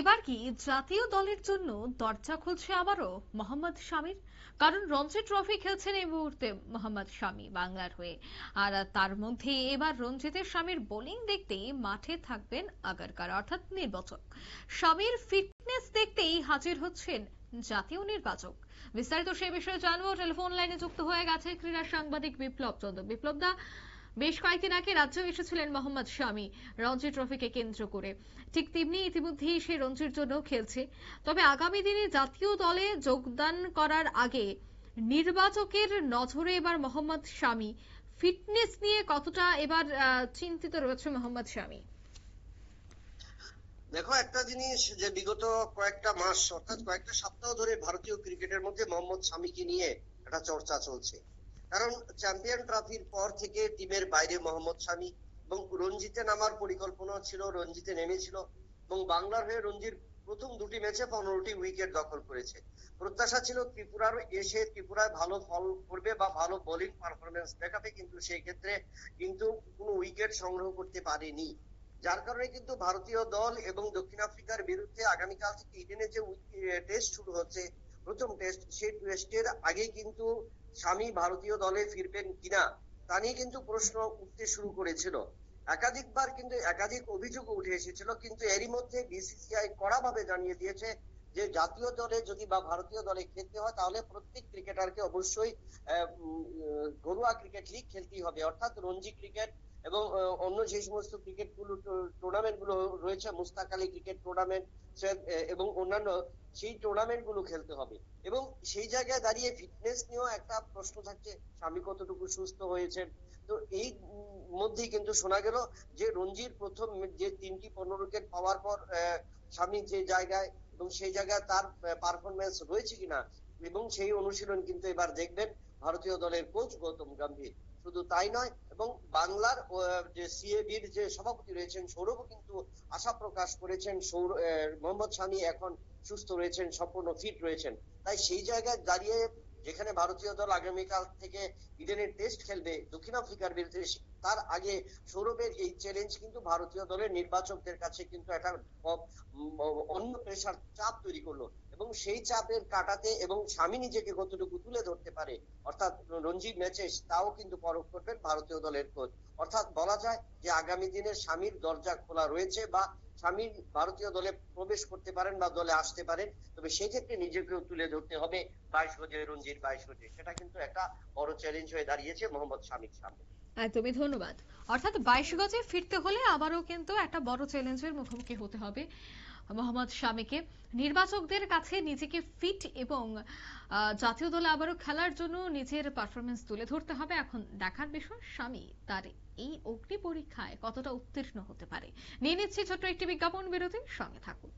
এবার কি জাতীয় দলের জন্য দরজা খুলছে আবারও মোহাম্মদ শামির কারণ রঞ্জি ট্রফি খেলছেন এই মুহূর্তে মোহাম্মদ শামি বাংলার হয়ে। আর তার মধ্যে এবার রঞ্জিতের স্বামীর বোলিং দেখতেই মাঠে থাকবেন আগারকার, অর্থাৎ নির্বাচক। স্বামীর ফিটনেস দেখতেই হাজির হচ্ছেন জাতীয় নির্বাচক। বিস্তারিত সে বিষয়ে জানব। টেলিফোন লাইনে যুক্ত হয়ে গেছে ক্রীড়া সাংবাদিক বিপ্লব চন্দ্র। বিপ্লব দা বেশ কয়েকদিন আগে রাজ্যে এসেছিলেন মোহাম্মদ শামি, রঞ্জি ট্রফিকে কেন্দ্র করে। ঠিক তেমনি ইতিমধ্যেই সে রঞ্জির জন্য খেলছে। তবে আগামী দিনে জাতীয় দলে যোগদান করার আগে নির্বাচকের নজরে এবার মোহাম্মদ শামি। ফিটনেস নিয়ে কতটা এবার চিন্তিত রয়েছে মোহাম্মদ শামি? দেখো, একটা জিনিস যে বিগত কয়েকটা মাস, অর্থাৎ কয়েকটা সপ্তাহ ধরে ভারতীয় ক্রিকেটের মধ্যে মোহাম্মদ শামিকে নিয়ে একটা চর্চা চলছে। কারণ চ্যাম্পিয়ন ট্রফির পর থেকে টিমের বাইরে মোহাম্মদ শামি এবং রঞ্জিতে নামার পরিকল্পনা ছিল, রঞ্জিতে নেমেছিল এবং বাংলার হয়ে রঞ্জির প্রথম দুটি ম্যাচে পনেরোটি উইকেট দখল করেছে। প্রত্যাশা ছিল ত্রিপুরার এসে ত্রিপুরায় ভালো ফল করবে বা ভালো বোলিং পারফরমেন্স দেখাবে, কিন্তু সেই ক্ষেত্রে কিন্তু কোনো উইকেট সংগ্রহ করতে পারেনি। যার কারণে কিন্তু ভারতীয় দল এবং দক্ষিণ আফ্রিকার বিরুদ্ধে আগামীকাল থেকে ইডেনে যে টেস্ট শুরু হচ্ছে প্রথম টেস্ট সেই টেস্টের আগে কিন্তু স্বামী ভারতীয় দলে ফিরবেন কিনা, তা নিয়ে কিন্তু প্রশ্ন উঠতে শুরু করেছিল। একাধিকবার কিন্তু একাধিক অভিযোগ উঠে এসেছিল, কিন্তু এরই মধ্যে বিসিসিআই কড়াভাবে জানিয়ে দিয়েছে যে, জাতীয় দলে যদি বা ভারতীয় দলে খেলতে হয়, তাহলে প্রত্যেক ক্রিকেটারকে অবশ্যই ঘরোয়া ক্রিকেট লিগ খেলতেই হবে। অর্থাৎ রঞ্জি ক্রিকেট এবং অন্য যে সমস্ত ক্রিকেটগুলো টুর্নামেন্টগুলো রয়েছে, মুস্তাক আলী ক্রিকেট টুর্নামেন্ট এবং অন্যান্য সেই টুর্নামেন্টগুলো খেলতে হবে। এবং সেই জায়গায় দাঁড়িয়ে ফিটনেস নিয়েও একটা প্রশ্ন থাকছে, স্বামী কতটুকু সুস্থ হয়েছেন? তো এই মধ্যেই কিন্তু শোনা গেল যে রঞ্জির প্রথম যে তিনটি পনেরো উইকেট পাওয়ার পর স্বামী যে জায়গায় এবং সেই জায়গায় তার পারফরমেন্স রয়েছে কিনা এবং সেই অনুশীলন কিন্তু এবার দেখবেন ভারতীয় দলের কোচ গৌতম গম্ভীর। শুধু তাই নয়, এবং বাংলার যে সিএবির যে সভাপতি রয়েছেন সৌরভ কিন্তু আশা প্রকাশ করেছেন মোহাম্মদ শামি এখন সুস্থ রয়েছেন, সম্পূর্ণ ফিট রয়েছেন। তাই সেই জায়গায় দাঁড়িয়ে যেখানে ভারতীয় দল আগামীকাল থেকে ইডেনের টেস্ট খেলবে দক্ষিণ আফ্রিকার বিরুদ্ধে তার আগে সৌরভের এই চ্যালেঞ্জ কিন্তু ভারতীয় দলের নির্বাচকদের কাছে কিন্তু একটা অন্য প্রেশার চাপ তৈরি করল এবং সেই চাপের কাটাতে এবং স্বামী নিজেকে কতটুকু তুলে ধরতে পারে অর্থাৎ রঞ্জি ম্যাচে তাও কিন্তু পরখ করবেন ভারতীয় দলের কোচ অর্থাৎ বলা যায় যে আগামী দিনে স্বামীর দরজা খোলা রয়েছে বা স্বামী ভারতীয় দলে প্রবেশ করতে পারেন বা দলে আসতে পারেন, তবে সেই ক্ষেত্রে নিজেকেও তুলে ধরতে হবে বাইশ গজে রঞ্জিত বাইশ গজে। সেটা কিন্তু একটা বড় চ্যালেঞ্জ হয়ে দাঁড়িয়েছে মোহাম্মদ শামির সামনে একদমই ধন্যবাদ। অর্থাৎ বাইশ গজে ফিরতে হলে আবারও কিন্তু একটা বড় চ্যালেঞ্জের মুখোমুখি হতে হবে মোহাম্মদ শামিকে। নির্বাচকদের কাছে নিজেকে ফিট এবং জাতীয় দলে আবারও খেলার জন্য নিজের পারফরমেন্স তুলে ধরতে হবে। এখন দেখার বিষয় স্বামী তার এই অগ্নি পরীক্ষায় কতটা উত্তীর্ণ হতে পারে? নিয়ে নিচ্ছি ছোট্ট একটি বিজ্ঞাপন বিরতির সঙ্গে থাকুন।